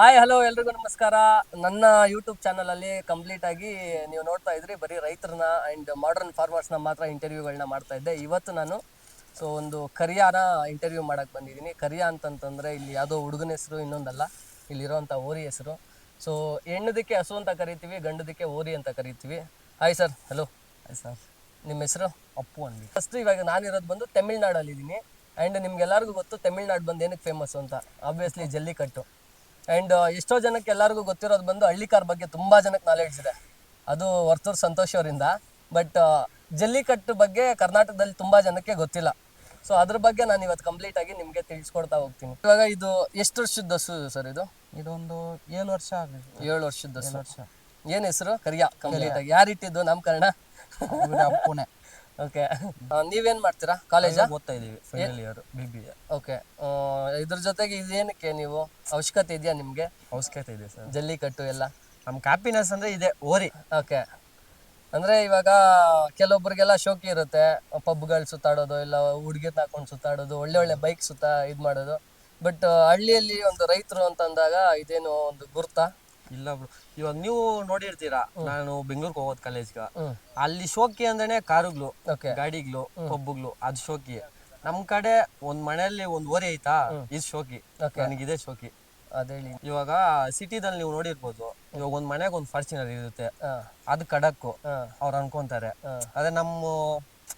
Hi hello ಎಲ್ರಿಗೂ ನಮಸ್ಕಾರ. ನನ್ನ ಯೂಟ್ಯೂಬ್ ಚಾನಲ್ ಅಲ್ಲಿ ಕಂಪ್ಲೀಟ್ ಆಗಿ ನೀವು ನೋಡ್ತಾ ಇದ್ರಿ ಬರೀ ರೈತರನ್ನ ಅಂಡ್ ಮಾಡರ್ನ್ ಫಾರ್ಮರ್ಸ್ನ ಮಾತ್ರ ಇಂಟರ್ವ್ಯೂಗಳನ್ನ ಮಾಡ್ತಾ ಇದ್ದೆ. ಇವತ್ತು ನಾನು ಸೊ ಒಂದು ಕರಿಯಾನ ಇಂಟರ್ವ್ಯೂ ಮಾಡಕ್ ಬಂದಿದ್ದೀನಿ. ಕರಿಯ ಅಂತಂತಂದ್ರೆ ಇಲ್ಲಿ ಯಾವುದೋ ಹುಡುಗನ ಹೆಸರು ಇನ್ನೊಂದಲ್ಲ ಇಲ್ಲಿರೋಂಥ ಓರಿ ಹೆಸರು. ಸೊ ಹೆಣ್ಣದಕ್ಕೆ ಹಸು ಅಂತ ಕರಿತೀವಿ ಗಂಡದಕ್ಕೆ ಓರಿ ಅಂತ ಕರಿತೀವಿ. Hi sir hello hi sir ನಿಮ್ಮ ಹೆಸರು? ಅಪ್ಪು ಅಂದ್ವಿ. ಫಸ್ಟ್ ಇವಾಗ ನಾನಿರೋದು ಬಂದು ತಮಿಳ್ನಾಡಲ್ಲಿದ್ದೀನಿ. ಆ್ಯಂಡ್ ನಿಮ್ಗೆಲ್ಲರಿಗೂ ಗೊತ್ತು ತಮಿಳ್ನಾಡು ಬಂದು ಏನಕ್ಕೆ ಫೇಮಸ್ ಅಂತ? ಆಬ್ವಿಯಸ್ಲಿ ಜಲ್ಲಿಕಟ್ಟು. ಆ್ಯಂಡ್ ಎಷ್ಟೋ ಜನಕ್ಕೆ ಎಲ್ಲರಿಗೂ ಗೊತ್ತಿರೋದು ಬಂದು ಹಳ್ಳಿಕಾರ್ ಬಗ್ಗೆ ತುಂಬ ಜನಕ್ಕೆ ನಾಲೆಡ್ಜ್ ಇದೆ. ಅದು ವರ್ತೂರ್ ಸಂತೋಷ್ ಅವರಿಂದ. ಬಟ್ ಜಲ್ಲಿಕಟ್ಟು ಬಗ್ಗೆ ಕರ್ನಾಟಕದಲ್ಲಿ ತುಂಬ ಜನಕ್ಕೆ ಗೊತ್ತಿಲ್ಲ. ಸೊ ಅದ್ರ ಬಗ್ಗೆ ನಾನು ಇವತ್ತು ಕಂಪ್ಲೀಟ್ ಆಗಿ ನಿಮಗೆ ತಿಳಿಸ್ಕೊಡ್ತಾ ಹೋಗ್ತೀನಿ. ಇವಾಗ ಇದು ಎಷ್ಟು ವರ್ಷದ ಹಸು ಸರ್ ಇದು? ಇದೊಂದು ಏಳು ವರ್ಷ ಆಗಿದೆ ಏಳು ವರ್ಷದ ಹಸು ಏನು ಹೆಸರು? ಕರಿಯ. ಕಂಪ್ಲೀಟ್ ಆಗಿ. ಯಾರು ಇಟ್ಟಿದ್ದು? ನಾಮಕರಣ ಅಪ್ಪುನೆ ಓಕೆ ನೀವೇನ್ ಮಾಡ್ತೀರಾ? ಕಾಲೇಜ್ ಓದ್ತಾ ಇದೀವಿ ಫೈನಲ್ ಇಯರ್ ಬಿ ಓಕೆ ಇದ್ರ ಜೊತೆಗೆ ಇದೇನಕ್ಕೆ ನೀವು? ಅವಶ್ಯಕತೆ ಇದೆಯಾ ನಿಮಗೆ? ಅವಶ್ಯಕತೆ ಇದೆ ಸರ್ ಜಲ್ಲಿಕಟ್ಟು ಎಲ್ಲ? ನಮ್ ಕಾಪಿನೆಸ್ ಅಂದ್ರೆ ಇದೆ ಓರಿ. ಓಕೆ ಅಂದ್ರೆ ಇವಾಗ ಕೆಲವೊಬ್ಬರಿಗೆಲ್ಲ ಶೋಕಿ ಇರುತ್ತೆ. ಪಬ್ಗಳು ಸುತ್ತಾಡೋದು ಇಲ್ಲ ಹುಡುಗಿ ಹಾಕೊಂಡು ಸುತ್ತಾಡೋದು ಒಳ್ಳೆ ಒಳ್ಳೆ ಬೈಕ್ ಸುತ್ತ ಇದು ಮಾಡೋದು. ಬಟ್ ಹಳ್ಳಿಯಲ್ಲಿ ಒಂದು ರೈತರು ಅಂತ ಅಂದಾಗ ಇದೇನು ಒಂದು ಗುರ್ತ? ಇಲ್ಲ ಬ್ರೋ. ಇವಾಗ ನೀವು ನೋಡಿರ್ತೀರಾ ನಾನು ಬೆಂಗಳೂರಿಗೆ ಹೋಗೋದು ಕಾಲೇಜ್ಗೆ. ಅಲ್ಲಿ ಶೋಕಿ ಅಂದ್ರೆ ಕಾರುಗ್ಲು ಓಕೆ. ಗಾಡಿಗಳು ಪಬ್ಬುಗಳು ಅದು ಶೋಕಿ. ನಮ್ ಕಡೆ ಒಂದ್ ಮನೆಯಲ್ಲಿ ಒಂದ್ ಓರಿ ಐತಾ ಇದು ಶೋಕಿ. ನನಗಿದೆ ಶೋಕಿ. ಇವಾಗ ಸಿಟಿದಲ್ಲಿ ನೀವು ನೋಡಿರ್ಬೋದು ಇವಾಗ ಒಂದ್ ಮನೆಗೆ ಒಂದ್ ಫಾರ್ಚುನರ್ ಇರುತ್ತೆ. ಅದು ಕಡಕ್ಕು. ಅವ್ರು ಅನ್ಕೊಂತಾರೆ. ಅದೇ ನಮ್ಮ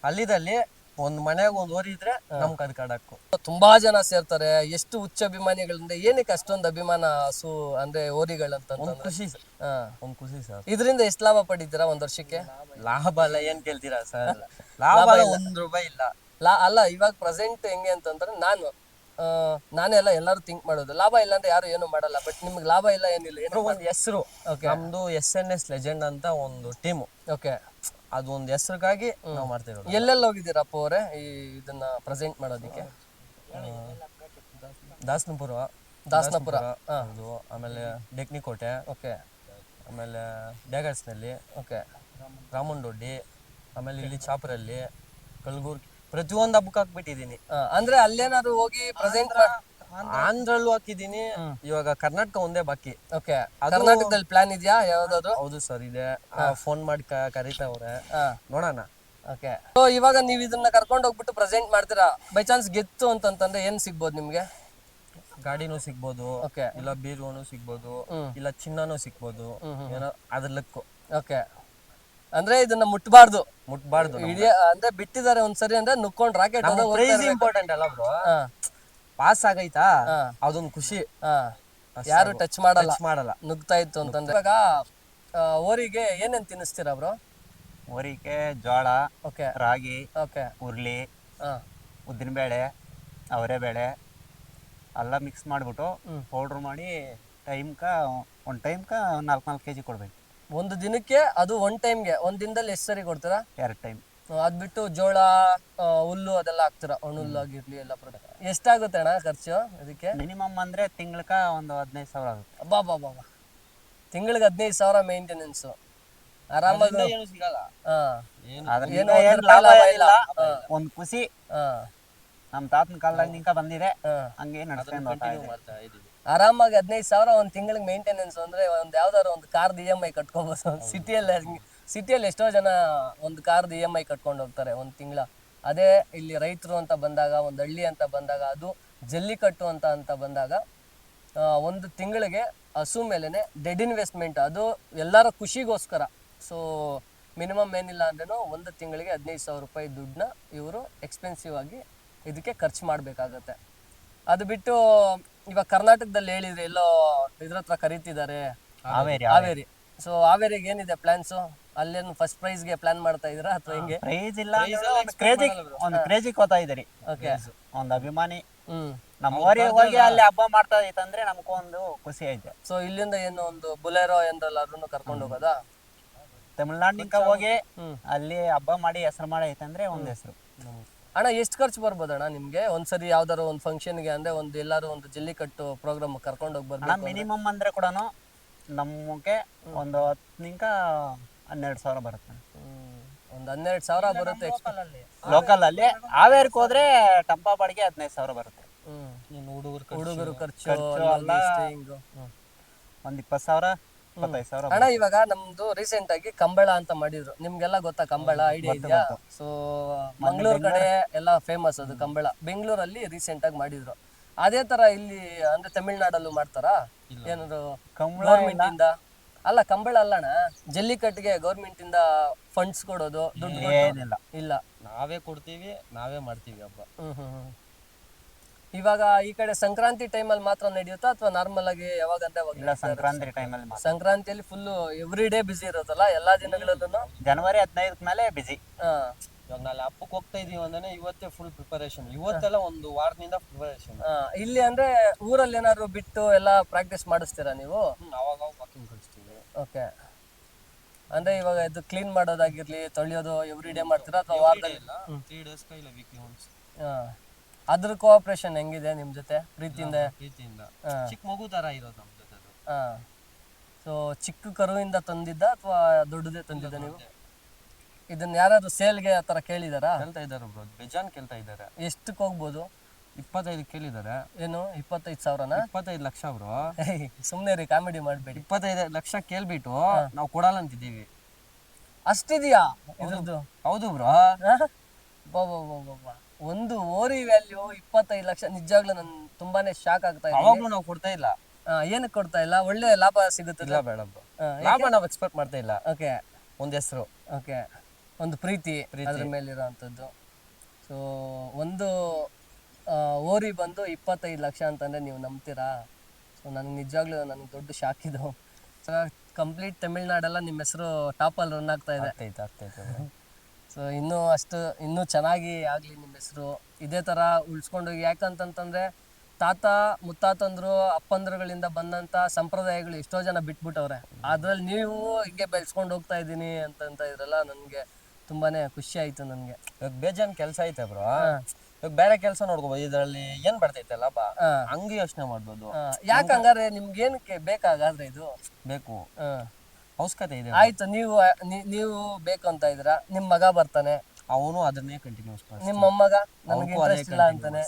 ಹಳ್ಳಿದಲ್ಲಿ ಒಂದ್ ಮನೆಗೆ ಒಂದ್ ಓರಿ ಇದ್ರೆ ನಮ್ಗೆ ಅದು ಕಡಕ್ಕು. ತುಂಬಾ ಜನ ಸೇರ್ತಾರೆ. ಎಷ್ಟು ಉಚ್ಚ ಅಭಿಮಾನಿಗಳಿಂದ ಏನಕ್ಕೆ ಅಷ್ಟೊಂದು ಅಭಿಮಾನ ಹಸು ಅಂದ್ರೆ ಓರಿಗಳಂತ ಒಂದ್ ಖುಷಿ ಆ ಹಾ. ಒಂದ್ ಖುಷಿ ಸರ್. ಇದರಿಂದ ಎಷ್ಟು ಲಾಭ ಪಡಿತೀರಾ ಒಂದ್ ವರ್ಷಕ್ಕೆ? ಲಾಭ ಎಲ್ಲ ಏನ್ ಕೇಳ್ತೀರಾ ಸರ್? ಲಾಭ ಇಲ್ಲ. ಒಂದ್ ರೂಪಾಯಿ ಇಲ್ಲ. ಲಾ ಅಲ್ಲ ಇವಾಗ ಪ್ರೆಸೆಂಟ್ ಹೆಂಗೆ ಅಂತಂದ್ರೆ ನಾನು ಆ, ನಾನೇ ಎಲ್ಲ ಎಲ್ಲರೂ ಥಿಂಕ್ ಮಾಡೋದು. ಲಾಭ ಇಲ್ಲ ಅಂದ್ರೆ ಯಾರು ಏನು ಮಾಡಲ್ಲ. ಬಟ್ ನಿಮ್ಗೆ ಲಾಭ ಇಲ್ಲ ಏನಿಲ್ಲ. ಏನೋ ಒಂದ್ ಹೆಸರು. ನಮ್ದು ಎಸ್ ಎನ್ ಎಸ್ ಲೆಜೆಂಡ್ ಅಂತ ಒಂದು ಟೀಮ್ ಓಕೆ ಅದು ಒಂದು ಹೆಸರಿಗಾಗಿ ನಾವು ಮಾಡ್ತೇವೆ ಎಲ್ಲೆಲ್ಲಿ ಹೋಗಿದ್ದೀರಾ ಅಪ್ಪ ಅವರೇ? ಈ ಇದನ್ನ ಪ್ರೆಸೆಂಟ್ ಮಾಡೋದಕ್ಕೆ? ದಾಸನಪುರ. ದಾಸನಪುರ. ಅದು ಆಮೇಲೆ ಡೆಕ್ನಿಕೋಟೆ. ಓಕೆ. ಆಮೇಲೆ ಡ್ಯಾಗಸ್ನಲ್ಲಿ ಓಕೆ. ರಾಮಂಡೊಡ್ಡಿ. ಆಮೇಲೆ ಇಲ್ಲಿ ಚಾಪರಲ್ಲಿ. ಕಲ್ಗೂರ್ ಪ್ರತಿಯೊಂದು ಹಬ್ಬಕ್ಕೆ ಹಾಕ್ಬಿಟ್ಟಿದ್ದೀನಿ. ಅಂದ್ರೆ ಅಲ್ಲೇನಾದ್ರು ಹೋಗಿ ಪ್ರೆಸೆಂಟ್ ಆಂಧ್ರಲ್ಲೂ ಹಾಕಿದೀನಿ ಇವಾಗ ಕರ್ನಾಟಕ ಒಂದೇ ಬಾಕಿ. ಓಕೆ ಕರ್ನಾಟಕದಲ್ಲಿ ಪ್ಲಾನ್ ಇದೆಯಾ? ಯಾವ್ದಾದ್ರು? ಹೌದು ಸರ್ ಇದೆ. ಫೋನ್ ಮಾಡಿ ಕರೀತಾವ್ರೆ ನೋಡೋಣ. ಓಕೆ. ಸೊ ಇವಾಗ ನೀವು ಇದನ್ನ ಕರ್ಕೊಂಡು ಹೋಗ್ಬಿಟ್ಟು ಪ್ರೆಸೆಂಟ್ ಮಾಡ್ತೀರಾ? ಬೈ ಚಾನ್ಸ್ ಗೆತ್ತು ಅಂತಂತಂದ್ರೆ ಏನ್ ಸಿಗ್ಬೋದು ನಿಮ್ಗೆ? ಗಾಡಿನೂ ಸಿಗ್ಬೋದು ಓಕೆ. ಇಲ್ಲ ಬೀರುವನು ಸಿಗ್ಬೋದು ಇಲ್ಲ ಚಿನ್ನನೂ ಸಿಗ್ಬೋದು ಏನೋ ಅದ್ರ ಲಕ್ಕು. ಓಕೆ. ಅಂದ್ರೆ ಇದನ್ನ ಮುಟ್ಬಾರ್ದು. ಮುಟ್ಬಾರ್ದು ಅಂದ್ರೆ ಬಿಟ್ಟಿದ್ದಾರೆ ಒಂದ್ಸರಿ ಅಂದ್ರೆ ನುಕ್ಕೊಂಡ್ ರಾಕೆಟ್ ಇಂಪಾರ್ಟೆಂಟ್ ಅಲ್ಲ ಬ್ರೋ ಪಾಸ್ ಆಗೈತಾ. ಅದೊಂದು ಖುಷಿ. ಯಾರು ಟಚ್ ಮಾಡಲ್ಲ. ಮಾಡಲ್ಲ. ನುಗ್ತಾ ಇತ್ತು ಅಂತಂದ್ರೆ. ಇವಾಗ ಓರಿಗೆ ಏನೇನ್ ತಿನ್ನಿಸ್ತೀರಾ ಬ್ರೋ? ಓರಿಗೆ ಜೋಳ ಓಕೆ. ರಾಗಿ ಓಕೆ. ಹುರ್ಲಿ ಹಾ. ಅವರೆ ಬೇಳೆ ಎಲ್ಲ ಮಿಕ್ಸ್ ಮಾಡಿಬಿಟ್ಟು. ಪೌಡ್ರ್ ಮಾಡಿ ಟೈಮ್ಕ ಒಂದು ಟೈಮ್ಕ ನಾಲ್ಕು ನಾಲ್ಕು ಕೆ ಜಿ ಕೊಡ್ಬೇಕು. ಒಂದು ದಿನಕ್ಕೆ ಅದು ಒನ್ ಟೈಮ್ಗೆ ಒಂದ್ ದಿನದಲ್ಲಿ ಎಷ್ಟು ಸರಿ ಕೊಡ್ತೀರಾ? ಎರಡು ಟೈಮ್. ಅದ್ಬಿಟ್ಟು ಅದ್ ಬಿಟ್ಟು ಜೋಳ ಹುಲ್ಲು ಅದೆಲ್ಲ ಹಾಕ್ತೀರಾ? ಒಣಹುಲ್ಲು ಆಗಿರ್ಲಿ ಎಲ್ಲ ಪ್ರೊಡಕ್ಟ್ ಎಷ್ಟಾಗುತ್ತೆ ಅಣ್ಣ ಖರ್ಚು ಅದಕ್ಕೆ ಮಿನಿಮಮ್ ಅಂದರೆ ತಿಂಗ್ಳಕ ಒಂದು ಹದಿನೈದು ಸಾವಿರ ಆಗುತ್ತೆ. ಅಬ್ಬಾ ಬಾ ಬಾ ತಿಂಗಳಿಗೆ ಹದಿನೈದು ಸಾವಿರ ಮೇಂಟೆನೆನ್ಸು ಆರಾಮಾಗಿ ಏನು ಸಿಗಲ್ಲ. ಹಾ. ಏನು ಲಾಭ ಇಲ್ಲ. ಒಂದು ಖುಷಿ ಹಾ. ನಮ್ಮ ತಾತನ ಕಾಲದಾಗ ನಿಂಕ ಬಂದಿದೆ. ಹಂಗೆ ನಡ್ಸ್ಕೊಂಡು ಹೋಗ್ತಾ ಇದೆ. ಆರಾಮಾಗಿ ಹದಿನೈದು ಸಾವಿರ ಒಂದು ತಿಂಗಳಿಗೆ ಮೇಂಟೆನೆನ್ಸ್ ಅಂದ್ರೆ ಒಂದು ಯಾವ್ದಾದ್ರು ಒಂದು ಕಾರ್ದು ಇ ಎಂ ಐ ಕಟ್ಕೋಬೋದು. ಸಿಟಿಯಲ್ಲಿ ಸಿಟಿಯಲ್ಲಿ ಎಷ್ಟೋ ಜನ ಒಂದು ಕಾರ್ದು ಇ ಎಂ ಐ ಕಟ್ಕೊಂಡು ಹೋಗ್ತಾರೆ ಒಂದು ತಿಂಗಳ. ಅದೇ ಇಲ್ಲಿ ರೈತರು ಅಂತ ಬಂದಾಗ ಒಂದು ಹಳ್ಳಿ ಅಂತ ಬಂದಾಗ ಅದು ಜಲ್ಲಿಕಟ್ಟು ಅಂತ ಅಂತ ಬಂದಾಗ ಒಂದು ತಿಂಗಳಿಗೆ ಹಸು ಮೇಲೇ ಡೆಡ್ ಇನ್ವೆಸ್ಟ್ಮೆಂಟ್ ಅದು ಎಲ್ಲರ ಖುಷಿಗೋಸ್ಕರ. ಸೊ ಮಿನಿಮಮ್ ಏನಿಲ್ಲ ಅಂದ್ರೂ ಒಂದು ತಿಂಗಳಿಗೆ ಹದಿನೈದು ಸಾವಿರ ರೂಪಾಯಿ ದುಡ್ಡನ್ನ ಇವರು ಎಕ್ಸ್ಪೆನ್ಸಿವ್ ಆಗಿ ಇದಕ್ಕೆ ಖರ್ಚು ಮಾಡಬೇಕಾಗತ್ತೆ. ಅದು ಬಿಟ್ಟು ಇವಾಗ ಕರ್ನಾಟಕದಲ್ಲಿ ಹೇಳಿದ್ರೆ ಎಲ್ಲೋ ಇದ್ರ ಹತ್ರ ಕರೀತಿದ್ದಾರೆ. ಹಾವೇರಿ ಹಾವೇರಿ. ಸೊ ಹಾವೇರಿಗೆ ಏನಿದೆ ಪ್ಲಾನ್ಸು ಅಲ್ಲೇನು ಫಸ್ಟ್ ಪ್ರೈಸ್ಗೆ ಪ್ಲಾನ್ ಮಾಡ್ತಾ ಇದ್ದೀರಾ ಅಥವಾ ಹೆಂಗೆ? ಪ್ರೈಸ್ ಇಲ್ಲ ಒಂದು ಕ್ರೇಜಿ ಒಂದು ಕ್ರೇಜಿ ಕೋತಾ ಇದ್ದೀರಿ. ಓಕೆ ಒಂದು ಅಭಿಮಾನಿ. ಹ್ಮ್. ನಮ್ಮ ಊರಿಗೆ ಹೋಗಿ ಅಲ್ಲಿ ಹಬ್ಬ ಮಾಡ್ತಾ ಇತ್ತಂದ್ರೆ ಒಂದು ಖುಷಿ ಐತೆ. ಸೊ ಇಲ್ಲಿಂದ ಏನು ಒಂದು ಬುಲೆರೋ ಎಂದ್ರಲ್ಲ ಅದನ್ನು ಕರ್ಕೊಂಡು ಹೋಗೋದಾ? ತಮಿಳ್ನಾಡಿನಿಂದ ಹೋಗಿ ಹ್ಮ್. ಅಲ್ಲಿ ಹಬ್ಬ ಮಾಡಿ ಹೆಸರು ಮಾಡೈತಂದ್ರೆ ಒಂದು ಹೆಸರು. ಅಣ್ಣ ಎಷ್ಟು ಖರ್ಚು ಬರ್ಬೋದಣ್ಣ ನಿಮ್ಗೆ? ಒಂದ್ಸರಿ ಯಾವ್ದಾರು ಒಂದು ಫಂಕ್ಷನ್ಗೆ ಅಂದ್ರೆ ಒಂದು ಎಲ್ಲಾರು ಒಂದು ಜಲ್ಲಿಕಟ್ಟು ಪ್ರೋಗ್ರಾಮ್ ಕರ್ಕೊಂಡು ಹೋಗಿ ಹಣ ಬರ್ಬೇಕು ಮಿನಿಮಮ್ ಅಂದ್ರೆ ಕೂಡ ನಮಗೆ ಒಂದು ಹತ್ತನಿಂಕ ಹನ್ನೆರಡು ಸಾವಿರ ಬರುತ್ತೆ. ಒಂದು ಹನ್ನೆರಡು ಸಾವಿರ ಬರುತ್ತೆ ಲೋಕಲ್ ಅಲ್ಲಿ. ಹಾವೇರಿಗೆ ಹೋದ್ರೆ ಟಂಪಾ ಬಾಡಿಗೆ ಹದಿನೈದು ಸಾವಿರ ಬರುತ್ತೆ. ನೀನು ಹುಡುಗರು ಹುಡುಗರು ಖರ್ಚು. ಒಂದ್ ಇಪ್ಪತ್ತು ಸಾವಿರ ಇಪ್ಪತ್ತೈದು ಸಾವಿರ ಅಣ್ಣ ಇವಾಗ ನಮ್ದು ರೀಸೆಂಟ್ ಆಗಿ ಕಂಬಳ ಅಂತ ಮಾಡಿದ್ರು. ನಿಮ್ಗೆಲ್ಲ ಗೊತ್ತಾ ಕಂಬಳ ಐಡಿಯಾ ಇದೆಯಾ? ಸೊ ಮಂಗ್ಳೂರ್ ಕಡೆ ಎಲ್ಲ ಫೇಮಸ್ ಅದು ಕಂಬಳ. ಬೆಂಗಳೂರಲ್ಲಿ ರೀಸೆಂಟ್ ಆಗಿ ಮಾಡಿದ್ರು. ಅದೇ ತರ ಇಲ್ಲಿ ಅಂದ್ರೆ ತಮಿಳ್ನಾಡಲ್ಲೂ ಮಾಡ್ತಾರಾ? ಏನಾದ್ರು ಕಂಬಳ ಗೌರ್ಮೆಂಟ್ ಇಂದ? ಅಲ್ಲ ಕಂಬಳ ಅಲ್ಲಣ್ಣ. ಜಲ್ಲಿಕಟ್ಟಿಗೆ ಗೌರ್ಮೆಂಟ್ ಇಂದ ಫಂಡ್ಸ್ ಕೊಡೋದು ದುಡ್ಡು ಇಲ್ಲ ಏನಿಲ್ಲ. ಇಲ್ಲ. ನಾವೇ ಕೊಡ್ತೀವಿ ನಾವೇ ಮಾಡ್ತೀವಿ ಹಬ್ಬ. ಹ್ಮ್ ಹ್ಮ್ ಹ್ಮ್. ಇವಾಗ ಈ ಕಡೆ ಸಂಕ್ರಾಂತಿ ಟೈಮಲ್ಲಿ ಮಾತ್ರ ನಡೆಯುತ್ತಾ ಅಥವಾ ನಾರ್ಮಲ್ ಆಗಿ ಯಾವಾಗ ಅಂದ್ರೆ ಅವಾಗ ಇಲ್ಲ ಸಂಕ್ರಾಂತಿ ಟೈಮಲ್ಲಿ ಮಾತ್ರ. ಸಂಕ್ರಾಂತಿಯಲ್ಲಿ ಫುಲ್ ಎವ್ರಿ ಡೇ ಬಿಸಿ ಇರುತ್ತಲ್ಲ ಎಲ್ಲಾ ದಿನಗಳಲ್ಲೂ ಜನವರಿ ಹದಿನೈದಕ್ಕೆ ಮೇಲೆ ಬಿಸಿ ಹಾ. ಇವಾಗ ನಾಳೆ ಹಬ್ಬಕ್ಕೆ ಹೋಗ್ತಾ ಇದೀವಿ ಅಂದ್ರೆ ಇವತ್ತೇ ಫುಲ್ ಪ್ರಿಪರೇಷನ್ ಇವತ್ತೆಲ್ಲ ಒಂದು ವಾರದಿಂದ ಪ್ರಿಪರೇಷನ್ ಹಾ, ಇಲ್ಲಿ ಅಂದ್ರೆ ಊರಲ್ಲಿ ಏನಾದ್ರು ಬಿಟ್ಟು ಎಲ್ಲ ಪ್ರಾಕ್ಟೀಸ್ ಮಾಡಿಸ್ತೀರಾ ನೀವು? ಅವಾಗ ವಾಕಿಂಗ್ ಕಳಿಸ್ತೀವಿ. ಓಕೆ ಅಂದ್ರೆ ಇವಾಗ ಇದು ಕ್ಲೀನ್ ಮಾಡೋದಾಗಿರ್ಲಿ ತೊಳೆಯೋದು ಎವ್ರಿ ಡೇ ಮಾಡ್ತೀರಾ ಅಥವಾ ವಾರದಲ್ಲಿ? ತ್ರೀ ಡೇಸ್ ಇಲ್ಲ ವೀಕ್ಲಿ ಒನ್ಸ್ ಹಾ. ಅದ್ರ ಕೋಆಪರೇಷನ್ ಹೆಂಗಿದೆ ನಿಮ್ ಜೊತೆ ಪ್ರೀತಿಯಿಂದ? ಪ್ರೀತಿಯಿಂದ. ಚಿಕ್ಕ ಮಗು ತರ ಇರೋದು ನಮ್ಮ ಜೊತೆ ಅದು. ಹಾ. ಸೊ ಚಿಕ್ಕ ಕರುವಿಂದ ತಂದಿದ್ದ ಅಥವಾ ದೊಡ್ಡದೇ ತಂದಿದ್ದ ನೀವು? ಇದನ್ನ ಯಾರಾದ್ರೂ ಸೇಲ್ಗೆ ಆ ಥರ ಕೇಳಿದಾರಾ? ಕೇಳ್ತಾ ಇದ್ದಾರೆ ಬ್ರೋ ಬೇಜಾನ್ ಕೇಳ್ತಾ ಇದಾರೆ ಎಷ್ಟಕ್ಕೆ ಹೋಗ್ಬೋದು? ಇಪ್ಪತ್ತೈದು ಕೇಳಿದಾರೆ ಏನು? ಇಪ್ಪತ್ತೈದು ಸಾವಿರನ? ಇಪ್ಪತ್ತೈದು ಲಕ್ಷ ಬ್ರೋ ಸುಮ್ಮನೆ ರೀ ಕಾಮಿಡಿ ಮಾಡಬೇಡಿ. ಇಪ್ಪತ್ತೈದು ಲಕ್ಷ ಕೇಳ್ಬಿಟ್ಟು ನಾವು ಕೊಡಲ್ಲ ಅಂತಿದ್ದೀವಿ. ಅಷ್ಟಿದೆಯಾ? ಇದ್ರದ್ದು ಹೌದು ಬ್ರೋ. ಬಾಬಾ ಒಂದು ಓರಿ ವ್ಯಾಲ್ಯೂ ಇಪ್ಪತ್ತೈದು ಲಕ್ಷ. ನಿಜವಾಗ್ಲೂ ನನ್ ತುಂಬಾನೇ ಶಾಕ್ ಆಗ್ತಾ ಇದೆ ಅವಾಗ್ಲೂ ನಾವು ಕೊಡ್ತಾ ಇಲ್ಲ. ಏನಕ್ಕೆ ಕೊಡ್ತಾ ಇಲ್ಲ? ಒಳ್ಳೆ ಲಾಭ ಸಿಗುತ್ತೆ. ಇಲ್ಲ ಬೇಡ ಲಾಭ ನಾವು ಎಕ್ಸ್ಪೆಕ್ಟ್ ಮಾಡ್ತಾ ಇಲ್ಲ. ಓಕೆ. ಒಂದ್ ಹೆಸರು. ಓಕೆ. ಒಂದು ಪ್ರೀತಿ ಅದ್ರ ಮೇಲಿರೋ ಇರುವಂತದ್ದು ಸೊ ಒಂದು ಓರಿ ಬಂದು ಇಪ್ಪತ್ತೈದು ಲಕ್ಷ ಅಂತಂದರೆ ನೀವು ನಂಬ್ತೀರಾ? ಸೊ ನನಗೆ ನಿಜವಾಗ್ಲೂ ನನಗೆ ದೊಡ್ಡ ಶಾಕ್ ಇದು. ಸೊ ಕಂಪ್ಲೀಟ್ ತಮಿಳ್ನಾಡೆಲ್ಲ ನಿಮ್ಮ ಹೆಸರು ಟಾಪಲ್ಲಿ ರನ್ ಆಗ್ತಾ ಇದೆ. ಆಗ್ತೈತೆ ಆಗ್ತೈತೆ. ಸೊ ಇನ್ನೂ ಅಷ್ಟು ಇನ್ನೂ ಚೆನ್ನಾಗಿ ಆಗಲಿ ನಿಮ್ಮ ಹೆಸರು. ಇದೇ ಥರ ಉಳಿಸ್ಕೊಂಡೋಗಿ. ಯಾಕಂತಂತಂದರೆ ತಾತ ಮುತ್ತಾತಂದ್ರು ಅಪ್ಪಂದ್ರುಗಳಿಂದ ಬಂದಂಥ ಸಂಪ್ರದಾಯಗಳು ಎಷ್ಟೋ ಜನ ಬಿಟ್ಬಿಟ್ಟವ್ರೆ. ಅದ್ರಲ್ಲಿ ನೀವು ಹಿಂಗೆ ಬೆಳೆಸ್ಕೊಂಡು ಹೋಗ್ತಾ ಇದ್ದೀನಿ ಅಂತಂತ ಇದ್ರಲ್ಲ ನನಗೆ ತುಂಬಾನೇ ಖುಷಿ ಆಯಿತು ನನಗೆ. ಇವಾಗ ಬೇಜಾನ್ ಕೆಲಸ ಐತೆ ಬ್ರೋ. ಇವಾಗ ಬೇರೆ ಕೆಲಸ ನೋಡ್ಕೋಬಹುದು ಇದರಲ್ಲಿ ಏನ್ ಬರ್ತೈತೆ ಲಾಭ ಹಂಗೆ ಯೋಚನೆ ಮಾಡ್ಬೋದು. ಯಾಕೆ ಹಂಗಾರೆ ನಿಮ್ಗೆ ಏನಕ್ಕೆ ಬೇಕಾಗಾದ್ರೆ ಇದು? ಬೇಕು. ಅವಶ್ಯಕತೆ ಇದೆ. ಆಯ್ತು ನೀವು ನೀ- ನೀವು ಬೇಕು ಅಂತ ಇದ್ರ ನಿಮ್ ಮಗ ಬರ್ತಾನೆ. ಅವನು ಅದನ್ನೇ ಕಂಟಿನ್ಯೂಸ್ ನಿಮ್ಮ ಮೊಮ್ಮಗ? ನನಗೆ ಇಂಟ್ರೆಸ್ಟ್ ಇಲ್ಲ ಅಂತಾನೆ.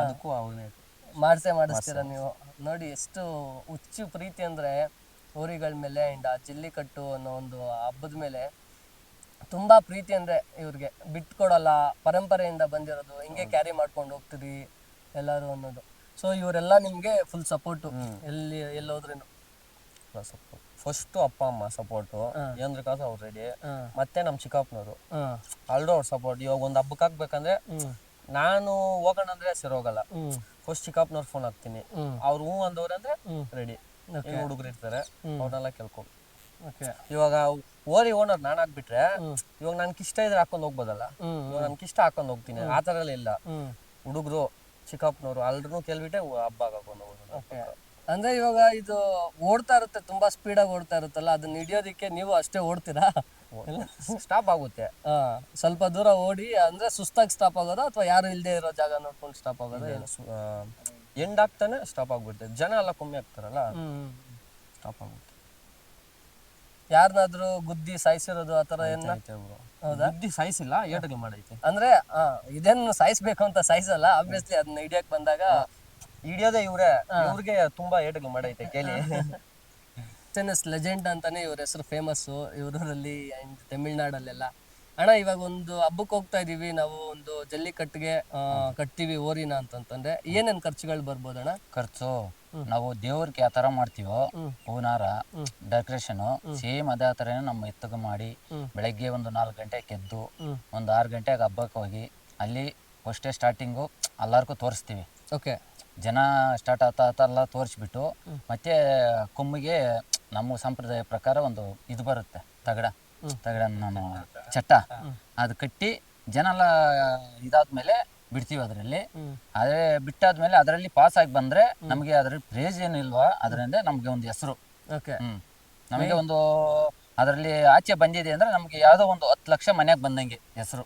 ಅದಕ್ಕೂ ಅವನೇ. ಮಾಡ್ಸೇ ಮಾಡಿಸ್ತೀರ ನೀವು? ನೋಡಿ ಎಷ್ಟು ಹುಚ್ಚು ಪ್ರೀತಿ ಅಂದ್ರೆ ಊರಿಗಳ ಮೇಲೆ ಅಂಡ್ ಆ ಜಲ್ಲಿಕಟ್ಟು ಅನ್ನೋ ಒಂದು ಹಬ್ಬದ ಮೇಲೆ ತುಂಬಾ ಪ್ರೀತಿ ಅಂದರೆ ಇವ್ರಿಗೆ. ಬಿಟ್ಕೊಡಲ್ಲ ಪರಂಪರೆಯಿಂದ ಬಂದಿರೋದು ಹಿಂಗೆ ಕ್ಯಾರಿ ಮಾಡ್ಕೊಂಡು ಹೋಗ್ತೀರಿ ಎಲ್ಲರೂ ಅನ್ನೋದು. ಸೊ ಇವರೆಲ್ಲ ನಿಮಗೆ ಫುಲ್ ಸಪೋರ್ಟು ಎಲ್ಲಿ ಎಲ್ಲೋದ್ರೇನು? ಫಸ್ಟ್ ಅಪ್ಪ ಅಮ್ಮ ಸಪೋರ್ಟು ಏನಂದ್ರೆ ಕಾಸು ಅವ್ರು ರೆಡಿ ಮತ್ತೆ ನಮ್ಮ ಚಿಕ್ಕಪ್ಪನವರು. ಆಲ್ರೆಡಿ ಅವ್ರ ಸಪೋರ್ಟ್ ಇವಾಗ ಒಂದು ಹಬ್ಬಕ್ಕೆ ಹಾಕ್ಬೇಕಂದ್ರೆ ನಾನು ಹೋಗೋಣ ಅಂದ್ರೆ ಸರಿ ಹೋಗಲ್ಲ. ಫಸ್ಟ್ ಚಿಕ್ಕಪ್ಪನವ್ರು ಫೋನ್ ಹಾಕ್ತೀನಿ. ಅವ್ರು ಹ್ಞೂ ಅಂದವ್ರೆ ಅಂದ್ರೆ ಹ್ಮ್. ರೆಡಿ ಹುಡುಗರು ಇರ್ತಾರೆ. ಅವ್ರನ್ನೆಲ್ಲ ಕೇಳ್ಕೊ. ಓಕೆ ಇವಾಗ ಓರಿ ಓನರ್ ನಾನು ಹಾಕ್ಬಿಟ್ರೆ. ಇವಾಗ ನನ್ಗೆ ಇಷ್ಟ ಇದ್ರೆ ಹಾಕೊಂಡು ಹೋಗ್ಬೋದಲ್ಲ? ಇವಾಗ ನನ್ಗೆ ಇಷ್ಟ ಹಾಕೊಂಡು ಹೋಗ್ತೀನಿ. ಆ ಥರ ಎಲ್ಲ ಇಲ್ಲ ಹುಡುಗರು ಚಿಕ್ಕಪ್ಪನವ್ರು ಅಲ್ರೂ ಕೇಳ್ಬಿಟ್ಟೆ ಹಬ್ಬ ಹಾಕೊಂಡು ಹೋಗೋದು ಅಂದ್ರೆ ಇವಾಗ ಇದು ಓಡ್ತಾ ಇರುತ್ತೆ ತುಂಬಾ ಸ್ಪೀಡ್ ಆಗಿ ಓಡ್ತಾ ಇರುತ್ತಲ್ಲ ಅದನ್ನ ಹಿಡಿಯೋದಿಕ್ಕೆ ನೀವು ಅಷ್ಟೇ ಓಡ್ತೀರಾ? ಸ್ಟಾಪ್ ಆಗುತ್ತೆ. ಸ್ವಲ್ಪ ದೂರ ಓಡಿ ಅಂದ್ರೆ ಸುಸ್ತಾಗಿ ಸ್ಟಾಪ್ ಆಗೋದಾ ಅಥವಾ ಯಾರು ಇಲ್ಲದೆ ಇರೋ ಜಾಗ ನೋಡ್ಕೊಂಡು ಸ್ಟಾಪ್ ಆಗೋದಾ ಎಂಡ್ ಆಗ್ತಾನೆ ಸ್ಟಾಪ್ ಆಗ್ಬಿಡುತ್ತೆ ಜನ ಎಲ್ಲ ಕಮ್ಮಿ ಆಗ್ತಾರಲ್ಲ? ಸ್ಟಾಪ್ ಆಗುತ್ತೆ ಯಾರನ್ನಾದ್ರೂ ಗುದ್ದಿ ಸಾಯಿಸಿರೋದು ಆ ಥರ ಏನ ಹೌದಾ? ಬುದ್ಧಿ ಸಾಯಿಸಿಲ್ಲ ಏಟಗಳು ಮಾಡೈತೆ. ಅಂದ್ರೆ ಆ ಇದೇನು ಸಾಯಿಸ್ಬೇಕು ಅಂತ ಸಾಯಿಸಲ್ಲ ಆಬ್ವಿಯಸ್ಲಿ ಅದನ್ನ ಹಿಡಿಯಕ್ ಬಂದಾಗ ಹಿಡಿಯೋದೇ ಇವ್ರೆ. ಇವ್ರಿಗೆ ತುಂಬಾ ಏಟಗಳು ಮಾಡೈತೆ ಕೇಳಿ. ಚೆನ್ನಸ್ ಲೆಜೆಂಡ್ ಅಂತಾನೆ ಇವ್ರ ಹೆಸರು ಫೇಮಸ್ಸು ಇವರಲ್ಲಿ ಅಂಡ್ ತಮಿಳ್ನಾಡಲ್ಲೆಲ್ಲ. ಅಣ್ಣ ಇವಾಗ ಒಂದು ಹಬ್ಬಕ್ಕೆ ಹೋಗ್ತಾ ಇದೀವಿ ನಾವು ಒಂದು ಜಲ್ಲಿಕಟ್ಟಿಗೆ ಆ, ಕಟ್ತೀವಿ ಓರಿನ ಅಂತಂತಂದ್ರೆ ಏನೇನ್ ಖರ್ಚುಗಳು ಬರ್ಬೋದಣ್ಣ ಖರ್ಚು ನಾವು ದೇವ್ರಿಗೆ ಯಾವ ತರ ಮಾಡ್ತೀವೋ ಹೂನಾರ ಡೆಕೋರೇಷನ್ ಸೇಮ್ ಅದೇ ತರನೇ ನಮ್ಮ ಎತ್ತಗ ಮಾಡಿ ಬೆಳಗ್ಗೆ ಒಂದು ನಾಲ್ಕು ಗಂಟೆಗೆ ಎದ್ದು ಒಂದು ಆರು ಗಂಟೆಗೆ ಹಬ್ಬಕ್ಕೆ ಹೋಗಿ ಅಲ್ಲಿ ಫಸ್ಟೇ ಸ್ಟಾರ್ಟಿಂಗು ಎಲ್ಲರಿಗೂ ತೋರಿಸ್ತೀವಿ. ಓಕೆ. ಜನ ಸ್ಟಾರ್ಟ್ ಆತ ಎಲ್ಲ ತೋರಿಸ್ಬಿಟ್ಟು ಮತ್ತೆ ಕೊಮ್ಮಿಗೆ ನಮ್ಮ ಸಂಪ್ರದಾಯ ಪ್ರಕಾರ ಒಂದು ಇದು ಬರುತ್ತೆ ತಗಡ. ತಗಡ ನಾನು ಚಟ್ಟ. ಅದು ಕಟ್ಟಿ ಜನ ಎಲ್ಲ ಇದಾದ್ಮೇಲೆ ಬಿಡ್ತೀವಿ ಅದರಲ್ಲಿ. ಅದೇ ಬಿಟ್ಟಾದ್ಮೇಲೆ ಅದರಲ್ಲಿ ಪಾಸ್ ಆಗಿ ಬಂದ್ರೆ ನಮಗೆ ಅದರಲ್ಲಿ ಪ್ರೇಜ್ ಏನಿಲ್ವಾ ಅದರಿಂದ ನಮಗೆ ಒಂದು ಹೆಸರು. ಓಕೆ ನಮಗೆ ಒಂದು ಅದರಲ್ಲಿ ಆಚೆ ಬಂದಿದೆ ಅಂದ್ರೆ ನಮಗೆ ಯಾವುದೋ ಒಂದು ಹತ್ತು ಲಕ್ಷ ಮನೆಯಾಗ ಬಂದಂಗೆ ಹೆಸರು.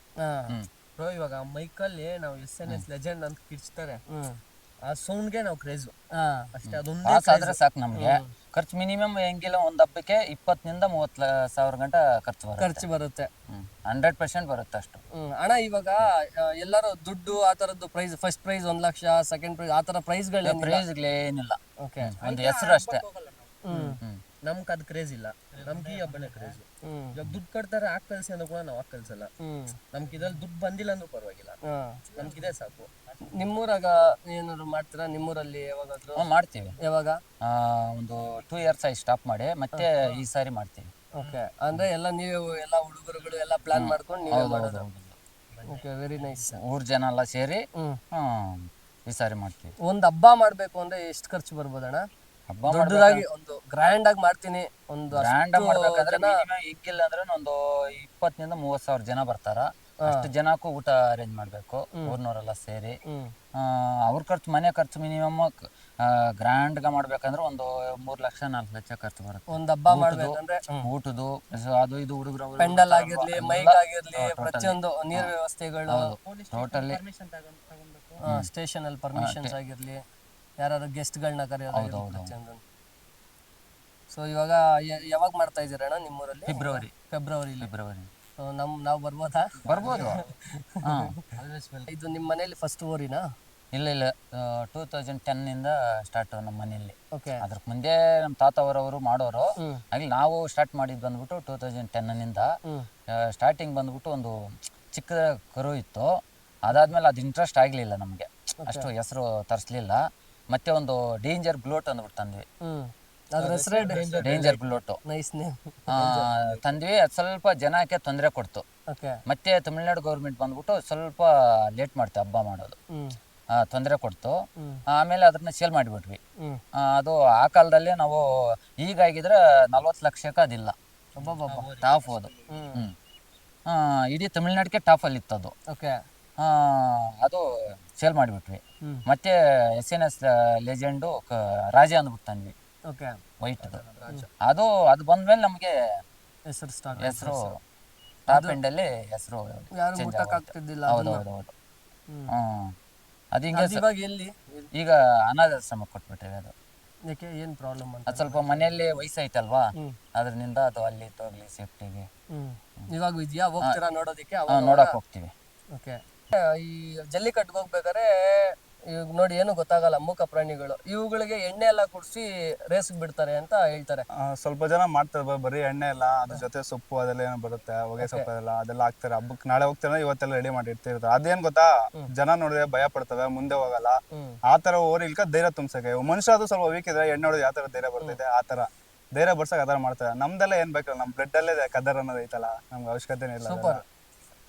ಇವಾಗ ಮೈಕಲ್ಲಿ ನಾವು ಎಸ್ ಎನ್ ಎಸ್ ಲೆಜೆಂಡ್ ಅಂತ ಕಿರ್ಚ್ತಾರೆ. ಆ ಸೌಂಡ್ಗೆ ನಾವು ಕ್ರೇಜು ಅಷ್ಟೇ ಅದೊಂದೇ ಪಾಸ್ ಆದ್ರೆ ಸಾಕು ನಮಗೆ. ಖರ್ಚು ಮಿನಿಮಮ್ ಹೆಂಗಿಲ್ಲ ಒಂದು ಹಬ್ಬಕ್ಕೆ ಇಪ್ಪತ್ತರಿಂದ ಮೂವತ್ತು ಸಾವಿರ ಗಂಟ ಖರ್ಚು ಬರುತ್ತೆ. ಖರ್ಚು ಬರುತ್ತೆ. ಹಂಡ್ರೆಡ್ ಪರ್ಸೆಂಟ್ ಬರುತ್ತೆ ಅಷ್ಟು. ಹ್ಮ್ ಅಣ್ಣ ಇವಾಗ ಆ, ಎಲ್ಲರೂ ದುಡ್ಡು ಆ ತರದ್ದು ಪ್ರೈಸ್ ಫಸ್ಟ್ ಪ್ರೈಸ್ ಒಂದ್ ಲಕ್ಷ ಸೆಕೆಂಡ್ ಪ್ರೈಸ್ ಆ ತರ ಪ್ರೈಸ್ಗಳೇನಿಲ್ಲ ಪ್ರೈಸ್ಗಳೇನಿಲ್ಲ ಓಕೆ ಒಂದು ಹೆಸರು ಅಷ್ಟೇ. ಹ್ಮ್. ನಮ್ಗೆ ಅದ್ ಕ್ರೇಜ್ ಇಲ್ಲ. ನಮ್ಗೆ ಈ ಹಬ್ಬನೇ ಕ್ರೇಜ್ ಇವಾಗ ದುಡ್ಡು ಕಟ್ತಾರೆ ಹಾಕ್ ಕಲ್ಸಿ ಅಂದ್ರೆ ಕೂಡ ನಾವ್ ಹಾಕ್ ಕಲ್ಸಲ್ಲ ನಮ್ಗೆ ಇದ್ರಲ್ಲಿ ದುಡ್ಡು ಬಂದಿಲ್ಲ ಅಂದ್ರೂ ಪರವಾಗಿಲ್ಲ. ನಮ್ಗೆ ಇದೇ ಸಾಕು. ನಿಮ್ಮೂರಾಗ ಏನಾದ್ರು ಮಾಡ್ತೀರಾ? ನಿಮ್ಮೂರಲ್ಲಿ ಯಾವಾಗಾದ್ರೂ? ಹ್ಮ್, ಮಾಡ್ತೀವಿ. ಯಾವಾಗ? ಆ, ಒಂದು ಟೂ ಇಯರ್ಸ್ ಆಗಿ ಸ್ಟಾಪ್ ಮಾಡಿ ಮತ್ತೆ ಈ ಸಾರಿ ಮಾಡ್ತೀವಿ. ಓಕೆ. ಅಂದ್ರೆ ಎಲ್ಲ ನೀವು ಎಲ್ಲ ಹುಡುಗರುಗಳು ಎಲ್ಲ ಪ್ಲಾನ್ ಮಾಡ್ಕೊಂಡು ನೀವೇ ಮಾಡೋದು. ಓಕೆ ವೆರಿ ನೈಸ್ ಊರ್ ಜನ ಎಲ್ಲ ಸೇರಿ ಹ್ಮ್ ಈ ಸಾರಿ ಮಾಡ್ತೀವಿ. ಒಂದ್ ಹಬ್ಬ ಮಾಡ್ಬೇಕು ಅಂದ್ರೆ ಎಷ್ಟು ಖರ್ಚು ಬರ್ಬೋದಣ್ಣ? ಹಬ್ಬ ದೊಡ್ಡದಾಗಿ ಒಂದು ಗ್ರ್ಯಾಂಡ್ ಆಗಿ ಮಾಡ್ತೀನಿ. ಒಂದು ಗ್ರ್ಯಾಂಡ್ ಆಗಿ ಮಾಡ್ಬೇಕಂದ್ರೆ minimum ಅಂದ್ರೆ ಒಂದು ಇಪ್ಪತ್ತರಿಂದ ಮೂವತ್ ಸಾವಿರ ಜನ ಬರ್ತಾರ. ಅಷ್ಟು ಜನಕ್ಕೂ ಊಟ ಅರೇಂಜ್ ಮಾಡ್ಬೇಕು ಊರ್ನವರೆಲ್ಲ ಸೇರಿ. ಹ್ಮ್. ಆ, ಅವ್ರ ಖರ್ಚು ಮನೆ ಖರ್ಚು ಮಿನಿಮಮ್ ಗ್ರ್ಯಾಂಡ್ ಗ ಮಾಡ್ಬೇಕಂದ್ರೆ ಒಂದು ಮೂರ್ ಲಕ್ಷ ನಾಲ್ಕ್ ಲಕ್ಷ ಖರ್ಚು ಬರುತ್ತೆ. ಒಂದ್ ಹಬ್ಬ ಮಾಡ್ಬೇಕಂದ್ರೆ ಊಟದು ಅದು ಇದು ಹುಡುಗರು ಪೆಂಡಲ್ ಆಗಿರ್ಲಿ ಮೈಕ್ ಆಗಿರ್ಲಿ ಪ್ರತಿಯೊಂದು ನೀರ್ ವ್ಯವಸ್ಥೆಗಳು. ಟೋಟಲಿ ಸ್ಟೇಷನ್ ಅಲ್ಲಿ ಪರ್ಮಿಷನ್ಸ್ ಆಗಿರ್ಲಿ. ಯಾರು ಗೆಸ್ಟ್ಗಳನ್ನ ಕರೆಯೋದು ಸೊ ಇವಾಗ ಯಾವಾಗ ಮಾಡ್ತಾ ಇದ್ದೀರಣ್ಣ ನಿಮ್ಮೂರಲ್ಲಿ? ಫೆಬ್ರವರಿ. February February. ಸೊ ನಮ್ ನಾವು ಬರ್ಬೋದಾ? ಬರ್ಬೋದು. ಇದು ನಿಮ್ಮ ಮನೇಲಿ ಫಸ್ಟ್ ಓರಿನಾ ಇಲ್ಲ ಇಲ್ಲ. ಟೂ ತೌಸಂಡ್ ಟೆನ್ ಇಂದ ಸ್ಟಾರ್ಟ್ ನಮ್ಮ ಮನೆಯಲ್ಲಿ ಓಕೆ ಅದ್ರ ಮುಂದೆ ನಮ್ಮ ತಾತವರವರು ಮಾಡೋರು. ಹಾಗೆ ಆಗ್ಲಿ ನಾವು ಸ್ಟಾರ್ಟ್ ಮಾಡಿದ್ದು ಬಂದ್ಬಿಟ್ಟು ಟೂ ತೌಸಂಡ್ ಟೆನ್ನಿಂದ ಹ್ಮ್. ಸ್ಟಾರ್ಟಿಂಗ್ ಬಂದ್ಬಿಟ್ಟು ಒಂದು ಚಿಕ್ಕ ಕರು ಇತ್ತು. ಅದಾದ್ಮೇಲೆ ಅದು ಇಂಟ್ರೆಸ್ಟ್ ಆಗಲಿಲ್ಲ ನಮಗೆ. ಅಷ್ಟು ಹೆಸರು ತರಿಸ್ಲಿಲ್ಲ. ಮತ್ತೆ ಒಂದು ಡೇಂಜರ್ ಗ್ಲೋಟ್ ಅಂದ್ಬಿಟ್ಟು ತಂದ್ವಿ. ಹ್ಮ್. ಅದ್ರ ಹೆಸರೇ ಡೇಂಜರ್ ಗ್ಲೋಟು ನೈಸ್ ನೇಮ್ ತಂದ್ವಿ. ಅದು ಸ್ವಲ್ಪ ಜನಕ್ಕೆ ತೊಂದರೆ ಕೊಡ್ತು. ಓಕೆ ಮತ್ತೆ ತಮಿಳ್ನಾಡು ಗೌರ್ಮೆಂಟ್ ಬಂದ್ಬಿಟ್ಟು ಸ್ವಲ್ಪ ಲೇಟ್ ಮಾಡ್ತು ಹಬ್ಬ ಮಾಡೋದು. ಹ್ಮ್. ತೊಂದರೆ ಕೊಡ್ತು. ಹ್ಮ್. ಆಮೇಲೆ ಅದನ್ನ ಸೇಲ್ ಮಾಡಿಬಿಟ್ವಿ. ಹ್ಮ್. ಆ, ಅದು ಆ ಕಾಲದಲ್ಲಿ ನಾವು ಈಗಾಗಿದ್ರೆ ನಲ್ವತ್ತು ಲಕ್ಷಕ್ಕೆ ಅದಿಲ್ಲ ಒಬ್ಬೊಬ್ಬ ಟಾಪ್ ಅದು ಹ್ಮ್. ಹ್ಮ್. ಆ, ಇಡೀ ತಮಿಳ್ನಾಡಿಗೆ ಟಾಪಲ್ಲಿ ಇತ್ತು ಅದು ಓಕೆ ಆ, ಅದು ಸೇಲ್ ಮಾಡಿಬಿಟ್ವಿ. ಹ್ಮ್. ಮತ್ತೆ S N S legend Raja ಅಂದ್ಬಿಟ್ಟು ತಂದ್ವಿ. ಓಕೆ. ವೈಟ್ ಅದು ಅದು ಬಂದ್ಮೇಲೆ ನಮಗೆ ಹೆಸರು ಸ್ಟಾಕ್ ಹೆಸರು ಟಾಪ್ ಎಂಡಲ್ಲಿ ಹೆಸರು ಯಾರು ಹ್ಮ್. ಹ್ಮ್. ಅದು ಹಿಂಗೆ ಇವಾಗ ಎಲ್ಲಿ? ಈಗ ಅನಾಥಾಶ್ರಮ ಕೊಟ್ಬಿಟ್ಟಿವಿ ಅದು. ಯಾಕೆ ಏನು ಪ್ರಾಬ್ಲಮ್ ಅಂತ? ಅದು ಸ್ವಲ್ಪ ಮನೆಯಲ್ಲಿ ವಯಸ್ಸಾಯ್ತಲ್ವಾ? ಹ್ಮ್. ಅದರಿಂದ ಅದು ಅಲ್ಲಿ ತೋಗ್ಲಿ ಸೇಫ್ಟಿಗೆ ಹ್ಮ್. ಇವಾಗ ಇದೆಯಾ? ಹೋಗ್ತೀರಾ ನೋಡೋದಕ್ಕೆ? ನೋಡಕ್ ಹೋಗ್ತೀವಿ. ಓಕೆ. ಈ ಜಲ್ಲಿಕಟ್ಟಿಗೆ ಹೋಗ್ಬೇಕಾದ್ರೆ ಇವಾಗ ನೋಡಿ ಏನು ಗೊತ್ತಾಗಲ್ಲ ಮೂಕ ಪ್ರಾಣಿಗಳು. ಇವುಗಳಿಗೆ ಎಣ್ಣೆ ಎಲ್ಲ ಕುಡಿಸಿ ರೇಸ್ ಬಿಡ್ತಾರೆ ಅಂತ ಹೇಳ್ತಾರೆ. ಆ, ಸ್ವಲ್ಪ ಜನ ಮಾಡ್ತಾರೆ ಬರೀ ಎಣ್ಣೆ ಎಲ್ಲ ಅದ್ರ ಜೊತೆ ಸೊಪ್ಪು ಅದೆಲ್ಲ ಏನೋ ಬರುತ್ತೆ ಹೊಗೆ ಸೊಪ್ಪು ಅದೆಲ್ಲ ಅದೆಲ್ಲ ಹಾಕ್ತಾರೆ. ಹಬ್ಬಕ್ಕೆ ನಾಳೆ ಹೋಗ್ತಾರೆ ಇವತ್ತೆಲ್ಲ ರೆಡಿ ಮಾಡಿ ಇಡ್ತಿರ್ತಾರೆ ಅದೇನ್ ಗೊತ್ತಾ? ಜನ ನೋಡಿದ್ರೆ ಭಯ ಪಡ್ತವೆ ಮುಂದೆ ಹೋಗಲ್ಲ. ಆತರ ಆ ತರ ಓರಿ ಇಲ್ಕ ಧೈರ್ಯ ತುಂಬಿಸಕ್ಕೆ. ಮನುಷ್ಯ ಅದು ಸ್ವಲ್ಪ ವೀಕ್ ಇದ್ರೆ ಎಣ್ಣೆ ಹೊಡೆದು ಯಾವ ತರ ಧೈರ್ಯ ಬರ್ತೈತೆ ಆ ತರ ಧೈರ್ಯ ಬರ್ಸಕ್ ಆತರ ಮಾಡ್ತಾರೆ. ನಮ್ದೆಲ್ಲ ಏನ್ ಬೇಕಲ್ಲ ನಮ್ ಬ್ಲಡ್ ಅಲ್ಲೇ ಕದರ್ ಅನ್ನೋದು ಐತಲ್ಲ ನಮ್ಗೆ ಅವಶ್ಯಕತೆ ಇಲ್ಲ